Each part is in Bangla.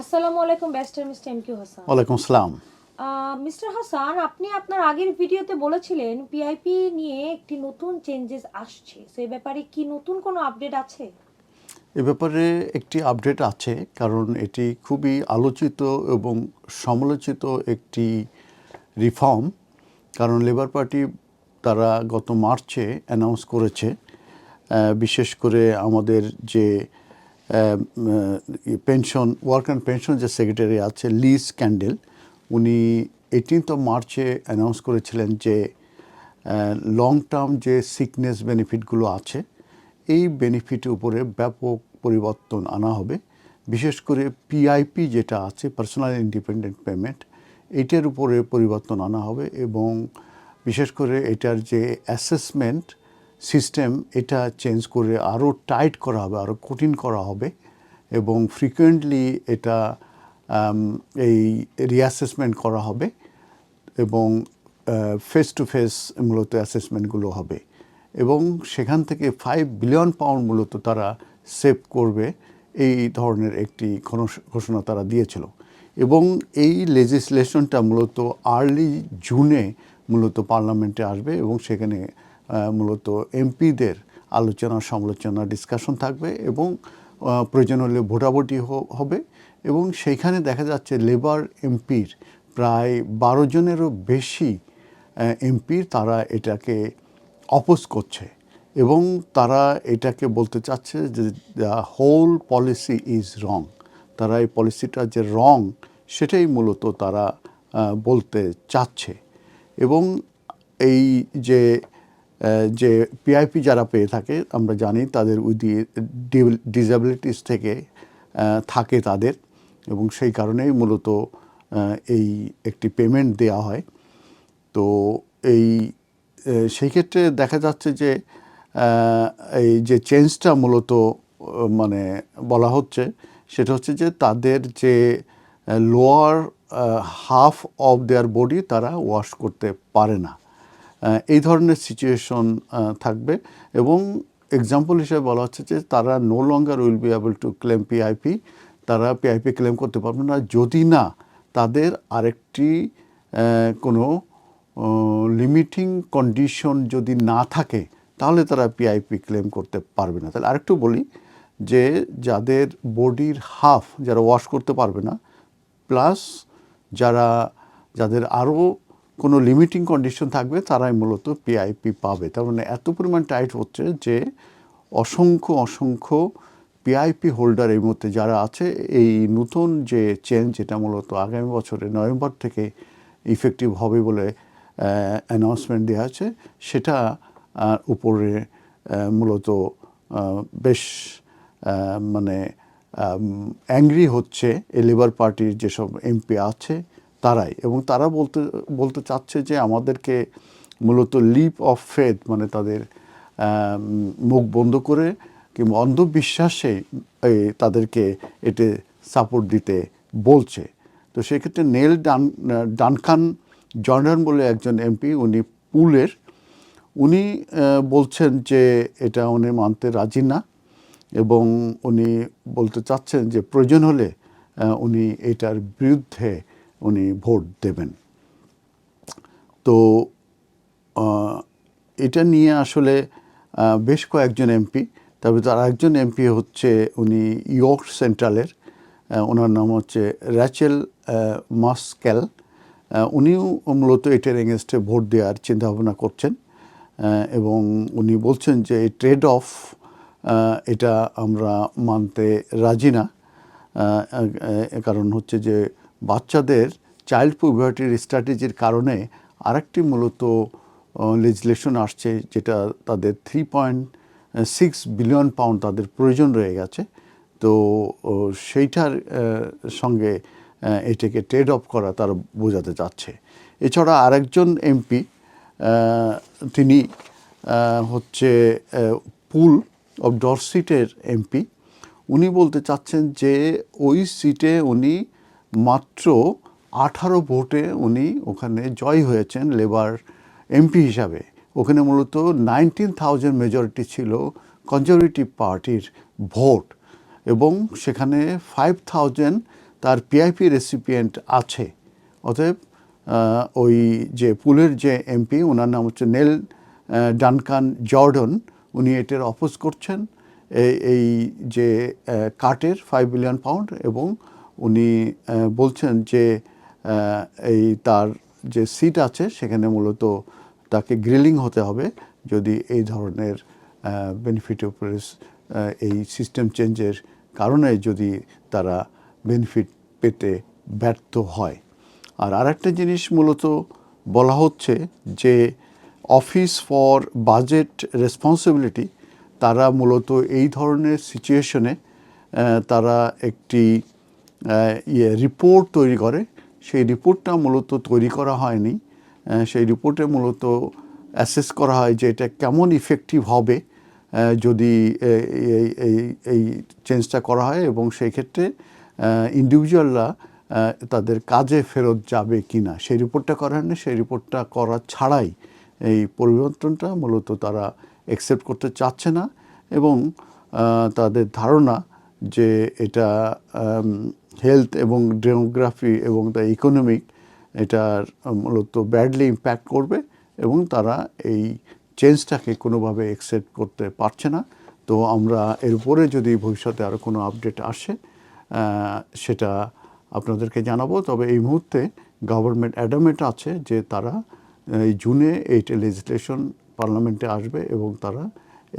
আসসালামু আলাইকুম barrister mister M Q Hasan. ওয়ালাইকুম আসসালাম মিস্টার হাসান আপনি আপনার আগের ভিডিওতে বলেছিলেন পিআইপি নিয়ে একটি নতুন চেঞ্জেস আসছে। সো এই ব্যাপারে কি নতুন কোনো আপডেট আছে? এ ব্যাপারে একটি আপডেট আছে কারণ এটি খুবই আলোচিত এবং সমালোচিত একটি রিফর্ম কারণ লেবার পার্টি তারা গত মার্চে অ্যানাউন্স করেছে বিশেষ করে আমাদের যে পেনশন ওয়ার্ক অ্যান্ড পেনশন যে সেক্রেটারি আছে লিজ ক্যান্ডেল উনি এইটিনথ অফ মার্চে অ্যানাউন্স করেছিলেন যে লং টার্ম যে সিকনেস বেনিফিটগুলো আছে, এই বেনিফিটের উপরে ব্যাপক পরিবর্তন আনা হবে। বিশেষ করে পিআইপি যেটা আছে পার্সোনাল ইন্ডিপেন্ডেন্ট পেমেন্ট এটার উপরে পরিবর্তন আনা হবে এবং বিশেষ করে এটার যে অ্যাসেসমেন্ট সিস্টেম এটা চেঞ্জ করে আরও টাইট করা হবে, আরও কঠিন করা হবে এবং ফ্রিকুয়েন্টলি এটা এই রিঅ্যাসেসমেন্ট করা হবে এবং ফেস টু ফেস মূলত অ্যাসেসমেন্টগুলো হবে এবং সেখান থেকে ফাইভ বিলিয়ন পাউন্ড মূলত তারা সেভ করবে এই ধরনের একটি ঘোষ- ঘোষণা তারা দিয়েছিল এবং এই লেজিসলেশনটা মূলত আর্লি জুনে মূলত পার্লামেন্টে আসবে এবং সেখানে মূলত এমপিদের আলোচনা, সমালোচনা ডিসকাশন থাকবে এবং প্রয়োজন হলে ভোটাভুটি হবে এবং সেইখানে দেখা যাচ্ছে লেবার এমপির প্রায় বারো জনেরও বেশি এমপি তারা এটাকে অপোজ করছে এবং তারা এটাকে বলতে চাচ্ছে যে the whole policy is wrong তারা এই পলিসিটা যে রং সেটাই মূলত তারা বলতে চাচ্ছে এবং এই যে যে পিআইপি যারা পেয়ে থাকে, আমরা জানি তাদের উইথ ডিসএবিলিটিস থেকে থাকে তাদের এবং সেই কারণেই মূলত এই একটি পেমেন্ট দেওয়া হয়। তো এই সেই ক্ষেত্রে দেখা যাচ্ছে যে এই যে চেঞ্জটা মূলত মানে বলা হচ্ছে, সেটা হচ্ছে যে তাদের যে lower half of their body তারা ওয়াশ করতে পারে না। এই ধরনের সিচুয়েশন থাকবে। এবং এক্সাম্পল হিসেবে বলা হচ্ছে যে, তারা no longer will be able to claim PIP তারা পিআইপি ক্লেম করতে পারবে না। যদি না, তাদের আরেকটি কোনো লিমিটিং কন্ডিশন যদি না থাকে, তাহলে তারা পিআইপি ক্লেম করতে পারবে না। তাহলে আরেকটু বলি যে, যাদের বডির হাফ যারা ওয়াশ করতে পারবে না প্লাস যারা, যাদের আরও কোনো লিমিটিং কন্ডিশন থাকবে, তারাই মূলত পিআইপি পাবে। তার মানে এত পরিমাণ টাইট হচ্ছে যে অসংখ্য অসংখ্য পিআইপি হোল্ডার এই মুহূর্তে যারা আছে, এই নতুন যে চেঞ্জ যেটা মূলত আগামী বছরে নভেম্বর থেকে ইফেক্টিভ হবে বলে অ্যানাউন্সমেন্ট দেওয়া আছে, সেটা উপরে মূলত বেশ মানে অ্যাংরি হচ্ছে এই লেবার পার্টির যেসব এমপি আছে। তারাই এবং তারা বলতে বলতে চাচ্ছে যে আমাদেরকে মূলত লিপ অফ ফেথ মানে তাদের মুখ বন্ধ করে কিংবা অন্ধবিশ্বাসে তাদেরকে এতে সাপোর্ট দিতে বলছে। তো সেক্ষেত্রে নেল ডান, ডানখান জর্ডান বলে একজন এমপি উনি পুলের, উনি বলছেন যে এটা উনি মানতে রাজি না এবং উনি বলতে চাচ্ছেন যে প্রয়োজন হলে উনি এটার বিরুদ্ধে উনি ভোট দেবেন। তো এটা নিয়ে আসলে বেশ কয়েকজন এমপি তবে তার একজন এমপি হচ্ছে উনি ইয়র্ক সেন্ট্রালের ওনার নাম হচ্ছে র্যাচেল আহ, মাসক্যাল উনিও মূলত এটার এগেনস্টে ভোট দেওয়ার চিন্তাভাবনা করছেন এবং উনি বলছেন যে এই ট্রেড অফ এটা আমরা মানতে রাজি না। কারণ হচ্ছে যে বাচ্চাদের চাইল্ড পুবার্টির স্ট্র্যাটেজির কারণে আরেকটি মূলত লেজিসলেশন আসছে যেটা তাদের three point six billion pound তাদের প্রয়োজন রয়ে গেছে। তো সেইটার সঙ্গে এটাকে ট্রেড অফ করা তারা বোঝাতে চাচ্ছে। এছাড়া আরেকজন এমপি তিনি হচ্ছে পুল অফ ডরসিটের এমপি উনি বলতে চাচ্ছেন যে ওই সিটে উনি মাত্র আঠারো ভোটে উনি ওখানে জয় হয়েছেন লেবার এমপি হিসাবে। ওখানে মূলত নাইনটিন থাউজেন্ড মেজরিটি ছিল কনজারভেটিভ পার্টির ভোট এবং সেখানে ফাইভ থাউজেন্ড তার পিআইপি রেসিপিয়েন্ট আছে। অতএব ওই যে পুলের যে এমপি, ওনার নাম হচ্ছে নেল ডানকান জর্ডন, উনি এটার অপোজ করছেন। এই যে কাটের ফাইভ বিলিয়ন পাউন্ড এবং উনি বলছেন যে এই তার যে সিট আছে সেখানে মূলত তাকে গ্রিলিং হতে হবে যদি এই ধরনের বেনিফিট উপরে এই সিস্টেম চেঞ্জের কারণে যদি তারা বেনিফিট পেতে ব্যর্থ হয়। আর আরেকটা জিনিস মূলত বলা হচ্ছে যে অফিস ফর বাজেট রেসপন্সিবিলিটি তারা মূলত এই ধরনের সিচুয়েশনে তারা একটি ইয়ে রিপোর্ট তৈরি করে। সেই রিপোর্টটা মূলত তৈরি করা হয়নি। সেই রিপোর্টে মূলত অ্যাসেস করা হয় যে এটা কেমন ইফেক্টিভ হবে যদি এই এই চেঞ্জটা করা হয় এবং সেই ক্ষেত্রে ইন্ডিভিজুয়ালরা তাদের কাজে ফেরত যাবে কি না সেই রিপোর্টটা করা হয়নি, সেই রিপোর্টটা করা ছাড়াই এই পরিবর্তনটা মূলত তারা অ্যাকসেপ্ট করতে চাচ্ছে না এবং তাদের ধারণা যে এটা হেলথ এবং ডেমোগ্রাফি এবং দ্য ইকোনমিক এটার মূলত ব্যাডলি ইম্প্যাক্ট করবে এবং তারা এই চেঞ্জটাকে কোনোভাবে অ্যাকসেপ্ট করতে পারছে না। তো আমরা এর উপরে যদি ভবিষ্যতে আরও কোনো আপডেট আসে সেটা আপনাদেরকে জানাব। তবে এই মুহূর্তে গভর্নমেন্ট অ্যাডামেট আছে যে তারা এই জুনে এইটা লেজিসলেশন পার্লামেন্টে আসবে এবং তারা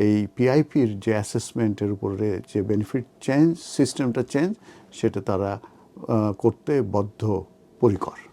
এই পিআইপির যে অ্যাসেসমেন্টের উপরে যে বেনিফিট চেঞ্জ সিস্টেমটা চেঞ্জ সেটা তারা করতে বদ্ধ পরিকর